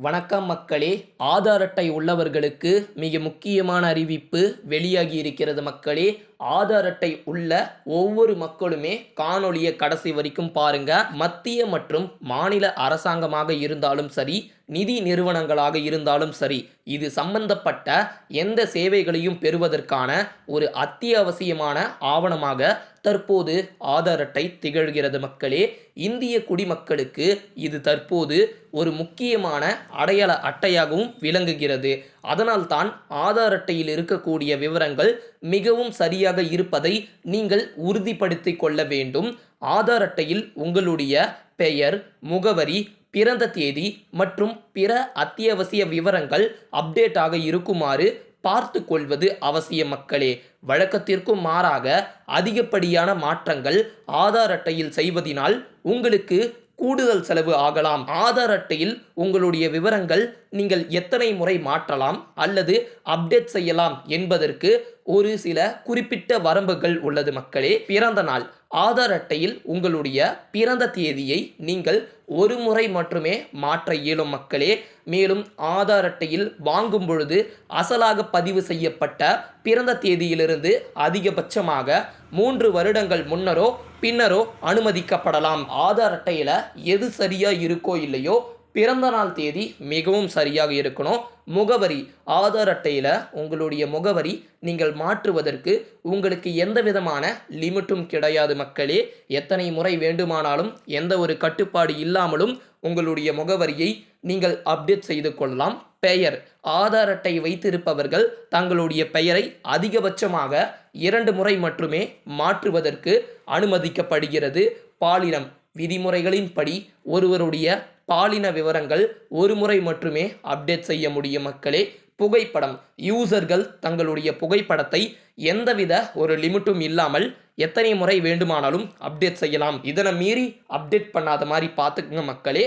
வணக்கம் மக்களே. ஆதார் அட்டை உள்ளவர்களுக்கு மிக முக்கியமான அறிவிப்பு வெளியாகி இருக்கிறது மக்களே. ஆதார் அட்டை உள்ள ஒவ்வொரு மக்களுமே காணொளியை கடைசி வரைக்கும் பாருங்க. மத்திய மற்றும் மாநில அரசாங்கமாக இருந்தாலும் சரி நிதி நிறுவனங்களாக இருந்தாலும் சரி இது சம்பந்தப்பட்ட எந்த சேவைகளையும் பெறுவதற்கான ஒரு அத்தியாவசியமான ஆவணமாக தற்போது ஆதார் அட்டை திகழ்கிறது மக்களே. இந்திய குடிமக்களுக்கு இது தற்போது ஒரு முக்கியமான அடையாள அட்டையாகவும் விளங்குகிறது. அதனால்தான் ஆதார் அட்டையில் இருக்கக்கூடிய விவரங்கள் மிகவும் சரியாக இருப்பதை நீங்கள் உறுதிப்படுத்தி கொள்ள வேண்டும். ஆதார் அட்டையில் உங்களுடைய பெயர் முகவரி பிறந்த தேதி மற்றும் பிற அத்தியாவசிய விவரங்கள் அப்டேட் ஆக இருக்குமாறு பார்த்து கொள்வது அவசிய மக்களே. வழக்கத்திற்கும் மாறாக அதிகப்படியான மாற்றங்கள் ஆதார் அட்டையில் செய்வதினால் உங்களுக்கு கூடுதல் செலவு ஆகலாம். ஆதார் அட்டையில் உங்களுடைய விவரங்கள் நீங்கள் எத்தனை முறை மாற்றலாம் அல்லது அப்டேட் செய்யலாம் என்பதற்கு ஒரு சில குறிப்பிட்ட வரம்புகள் உள்ளது மக்களே. பிறந்த நாள். ஆதார் அட்டையில் உங்களுடைய பிறந்த தேதியை நீங்கள் ஒரு முறை மட்டுமே மாற்ற இயலும் மக்களே. மேலும் ஆதார் அட்டையில் வாங்கும் பொழுது அசலாக பதிவு செய்யப்பட்ட பிறந்த தேதியிலிருந்து அதிகபட்சமாக மூன்று வருடங்கள் முன்னரோ பின்னரோ அனுமதிக்கப்படலாம். ஆதார் அட்டையில் எது சரியாக இருக்கோ இல்லையோ பிறந்த நாள் தேதி மிகவும் சரியாக இருக்கணும். முகவரி ஆதார் அட்டையில் உங்களுடைய முகவரி நீங்கள் மாற்றுவதற்கு உங்களுக்கு எந்த விதமான லிமிட்டும் கிடையாது மக்களே. எத்தனை முறை வேண்டுமானாலும் எந்த ஒரு கட்டுப்பாடு இல்லாமலும் உங்களுடைய முகவரியை நீங்கள் அப்டேட் செய்து கொள்ளலாம். பெயர் ஆதார் அட்டை வைத்திருப்பவர்கள் தங்களுடைய பெயரை அதிகபட்சமாக இரண்டு முறை மட்டுமே மாற்றுவதற்கு அனுமதிக்கப்படுகிறது. பாலினம் விதிமுறைகளின்படி ஒருவருடைய பாலின விவரங்கள் ஒரு முறை மட்டுமே அப்டேட் செய்ய முடியும் மக்களே. புகைப்படம். யூசர்கள் தங்களுடைய புகைப்படத்தை எந்தவித ஒரு லிமிட்டும் இல்லாமல் எத்தனை முறை வேண்டுமானாலும் அப்டேட் செய்யலாம். இதனை மீறி அப்டேட் பண்ணாத மாதிரி பார்த்துக்குங்க மக்களே.